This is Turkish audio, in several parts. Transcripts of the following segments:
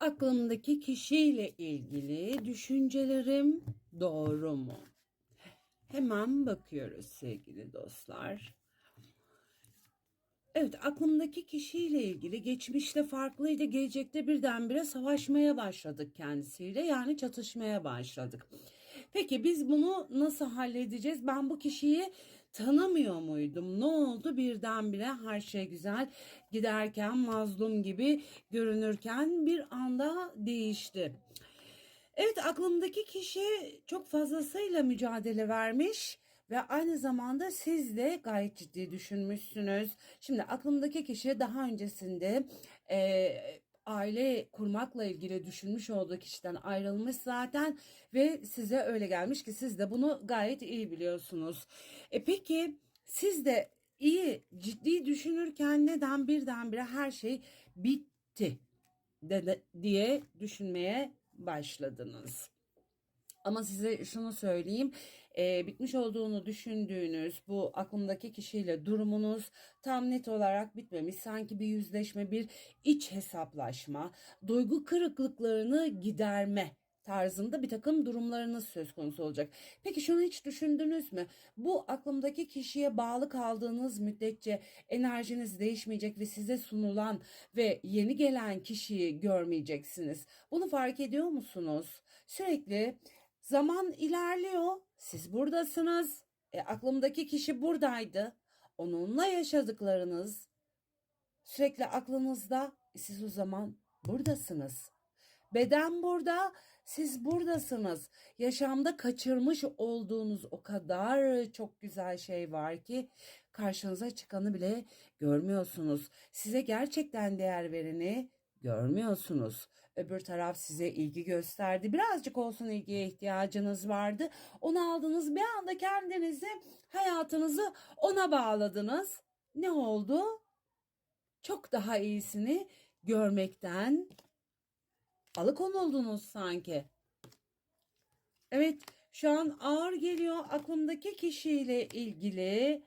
Aklımdaki kişiyle ilgili düşüncelerim doğru mu? Hemen bakıyoruz sevgili dostlar. Evet, aklımdaki kişiyle ilgili geçmişte farklıydı, gelecekte birdenbire savaşmaya başladık kendisiyle. Yani çatışmaya başladık. Peki biz bunu nasıl halledeceğiz? Ben bu kişiyi tanımıyor muydum? Ne oldu birdenbire her şey güzel giderken mazlum gibi görünürken bir anda değişti. Evet aklımdaki kişi çok fazlasıyla mücadele vermiş ve aynı zamanda siz de gayet ciddi düşünmüşsünüz. Şimdi aklımdaki kişi daha öncesinde e, aile kurmakla ilgili düşünmüş olduğu kişiden ayrılmış zaten ve size öyle gelmiş ki siz de bunu gayet iyi biliyorsunuz. E peki siz de iyi ciddi düşünürken neden birdenbire her şey bitti de, de- diye düşünmeye başladınız. Ama size şunu söyleyeyim, e, bitmiş olduğunu düşündüğünüz bu aklımdaki kişiyle durumunuz tam net olarak bitmemiş. Sanki bir yüzleşme, bir iç hesaplaşma, duygu kırıklıklarını giderme tarzında bir takım durumlarınız söz konusu olacak. Peki şunu hiç düşündünüz mü? Bu aklımdaki kişiye bağlı kaldığınız müddetçe enerjiniz değişmeyecek ve size sunulan ve yeni gelen kişiyi görmeyeceksiniz. Bunu fark ediyor musunuz? Sürekli zaman ilerliyor. Siz buradasınız. E, aklımdaki kişi buradaydı. Onunla yaşadıklarınız sürekli aklınızda. E, siz o zaman buradasınız. Beden burada, siz buradasınız. Yaşamda kaçırmış olduğunuz o kadar çok güzel şey var ki karşınıza çıkanı bile görmüyorsunuz. Size gerçekten değer vereni görmüyorsunuz. Öbür taraf size ilgi gösterdi. Birazcık olsun ilgiye ihtiyacınız vardı. Onu aldınız bir anda kendinizi, hayatınızı ona bağladınız. Ne oldu? Çok daha iyisini görmekten alıkonuldunuz sanki. Evet, şu an ağır geliyor aklımdaki kişiyle ilgili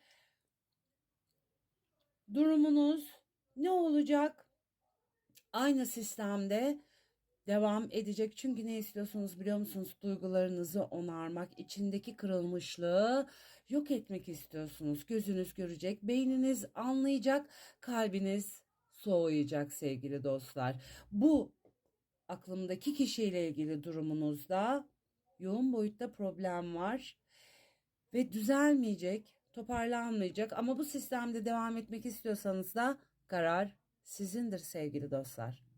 durumunuz ne olacak? Aynı sistemde devam edecek. Çünkü ne istiyorsunuz biliyor musunuz? Duygularınızı onarmak, içindeki kırılmışlığı yok etmek istiyorsunuz. Gözünüz görecek, beyniniz anlayacak, kalbiniz soğuyacak sevgili dostlar. Bu aklımdaki kişiyle ilgili durumunuzda yoğun boyutta problem var ve düzelmeyecek, toparlanmayacak ama bu sistemde devam etmek istiyorsanız da karar sizindir sevgili dostlar.